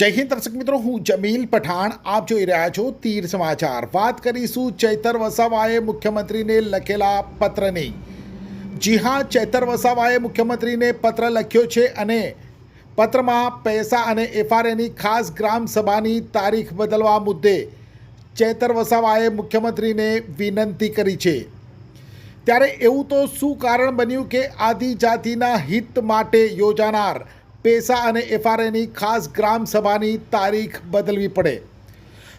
જય હિન્દ દર્શક મિત્રો, હું જમીલ પઠાણ. આપ જોઈ રહ્યા છો તીર સમાચાર. વાત કરીશું ચૈતર વસાવાએ મુખ્યમંત્રીને લખેલા પત્રની. જી હા, ચૈતર વસાવાએ મુખ્યમંત્રીને પત્ર લખ્યો છે અને પત્રમાં પૈસા અને એફઆરએની ખાસ ગ્રામ સભાની તારીખ બદલવા મુદ્દે ચૈતર વસાવાએ મુખ્યમંત્રીને વિનંતી કરી છે. ત્યારે એવું તો શું કારણ બન્યું કે આદિજાતિના હિત માટે યોજાનાર પેસા અને એફઆરએની ખાસ ગ્રામ સભાની તારીખ બદલવી પડે.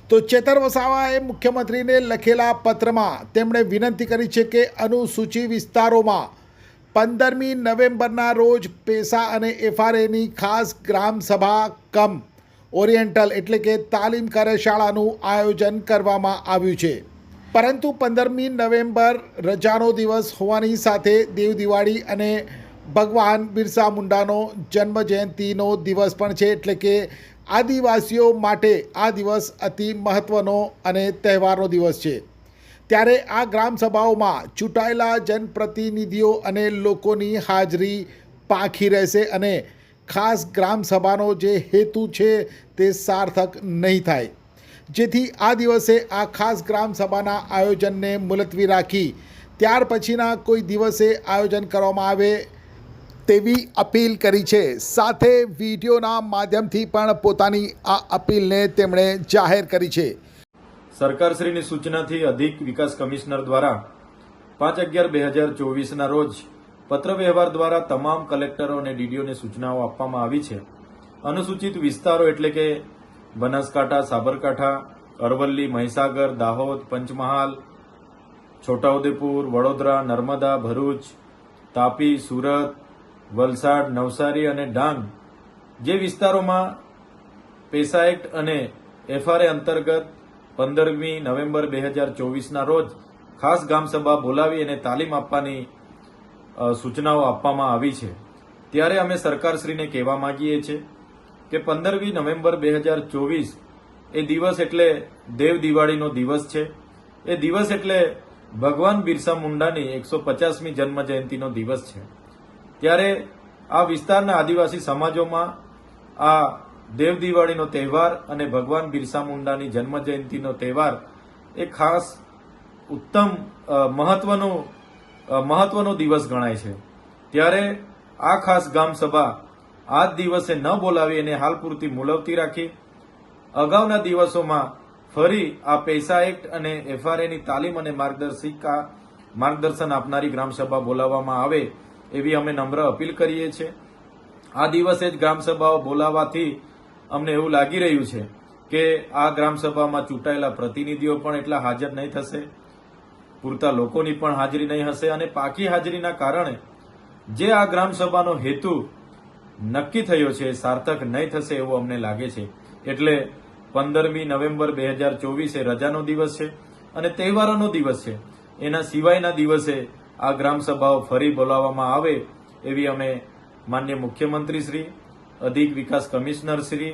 તો ચેતર વસાવાએ મુખ્યમંત્રીને લખેલા પત્રમાં તેમણે વિનંતી કરી છે કે અનુસૂચિ વિસ્તારોમાં પંદરમી નવેમ્બરના રોજ પેસા અને એફઆરએની ખાસ ગ્રામ સભા કમ ઓરિએન્ટલ એટલે કે તાલીમ કાર્યશાળાનું આયોજન કરવામાં આવ્યું છે. પરંતુ પંદરમી નવેમ્બર રજાનો દિવસ હોવાની સાથે દેવ દિવાળી અને ભગવાન બિરસા મુંડાનો જન્મ જયંતિનો દિવસ પણ છે. એટલે કે આદિવાસીઓ માટે આ દિવસ અતિ મહત્ત્વનો અને તહેવારનો દિવસ છે. ત્યારે આ ગ્રામસભાઓમાં ચૂંટાયેલા જનપ્રતિનિધિઓ અને લોકોની હાજરી પાંખી રહેશે અને ખાસ ગ્રામસભાનો જે હેતુ છે તે સાર્થક નહીં થાય. જેથી આ દિવસે આ ખાસ ગ્રામસભાના આયોજનને મુલતવી રાખી. ત્યાર પછીના કોઈ દિવસે આયોજન કરવામાં આવે તેવી અપીલ કરી છે. સાથે વિડીયોના માધ્યમથી પણ પોતાની આ અપીલને તેમણે જાહેર કરી છે. સરકારશ્રીની સૂચનાથી અધિક વિકાસ કમિશનર દ્વારા પાંચ અગિયાર બે હજાર ચોવીસના રોજ પત્રવ્યવહાર દ્વારા તમામ કલેક્ટરો અને ડીડીઓને સૂચનાઓ આપવામાં આવી છે. અનુસૂચિત વિસ્તારો એટલે કે બનાસકાંઠા, સાબરકાંઠા, અરવલ્લી, મહીસાગર, દાહોદ, પંચમહાલ, છોટાઉદેપુર, વડોદરા, નર્મદા, ભરૂચ, તાપી, સુરત વલસાડ, નવસારી અને ડાંગ જે વિસ્તારોમાં પેસા એક્ટ અને એફઆરએ અંતર્ગત પંદરમી નવેમ્બર બે હજાર ચોવીસના રોજ ખાસ ગામસભા બોલાવી અને તાલીમ આપવાની સૂચનાઓ આપવામાં આવી છે. ત્યારે અમે સરકારશ્રીને કહેવા માંગીએ છીએ કે પંદરમી નવેમ્બર બે હજાર ચોવીસ એ દિવસ એટલે દેવ દિવાળીનો દિવસ છે. એ દિવસ એટલે ભગવાન બિરસા મુંડાની એકસો પચાસમી જન્મ જયંતિનો દિવસ છે. ત્યારે આ વિસ્તારના આદિવાસી સમાજોમાં આ દેવ દિવાળીનો તહેવાર અને ભગવાન બિરસા મુંડાની જન્મ જયંતિનો તહેવાર એ ખાસ ઉત્તમ મહત્વનો મહત્વનો દિવસ ગણાય છે. ત્યારે આ ખાસ ગામ સભા આ દિવસે ન બોલાવી અને હાલ પૂરતી મુલવતી રાખી. અગાઉના દિવસોમાં ફરી આ પૈસા એક્ટ અને એફઆરએની તાલીમ અને માર્ગદર્શિકા, માર્ગદર્શન આપનારી ગ્રામસભા બોલાવવામાં આવે એવી અમે નમ્ર અપીલ કરીએ છીએ. આ દિવસે જ ગ્રામસભાઓ બોલાવવાથી અમને એવું લાગી રહ્યું છે કે આ ગ્રામસભામાં ચૂંટાયેલા પ્રતિનિધિઓ પણ એટલા હાજર નહીં થશે, પૂરતા લોકોની પણ હાજરી નહીં હશે અને પાકી હાજરીના કારણે જે આ ગ્રામસભાનો હેતુ નક્કી થયો છે, સાર્થક નહીં થશે એવું અમને લાગે છે. એટલે પંદરમી નવેમ્બર બે હજાર ચોવીસે રજાનો દિવસ છે અને તહેવારોનો દિવસ છે. એના સિવાયના દિવસે આ ગ્રામસભાઓ ફરી બોલાવવામાં આવે એવી અમે માન્ય મુખ્યમંત્રી શ્રી, અધિક વિકાસ કમિશનર શ્રી,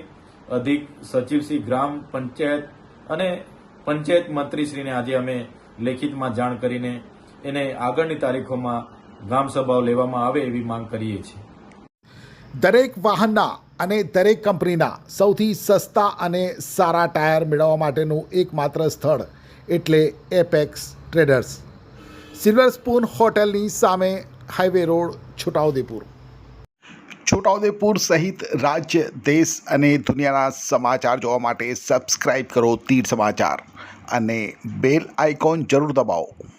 અધિક સચિવશ્રી ગ્રામ પંચાયત અને પંચાયત મંત્રીશ્રીને આજે અમે લેખિતમાં જાણ કરીને એને આગળની તારીખોમાં ગ્રામસભાઓ લેવામાં આવે એવી માંગ કરીએ છીએ. દરેક વાહનના અને દરેક કંપનીના સૌથી સસ્તા અને સારા ટાયર મેળવવા માટેનું એકમાત્ર સ્થળ એટલે એપેક્સ ટ્રેડર્સ. સિલ્વર સ્પૂન હોટેલની સામે હાઈવે રોડ છોટાઉદેપુર. છોટાઉદેપુર સહિત રાજ્ય, દેશ અને દુનિયાના સમાચાર જોવા માટે સબસ્ક્રાઈબ કરો તીર સમાચાર અને બેલ આઇકોન જરૂર દબાવો.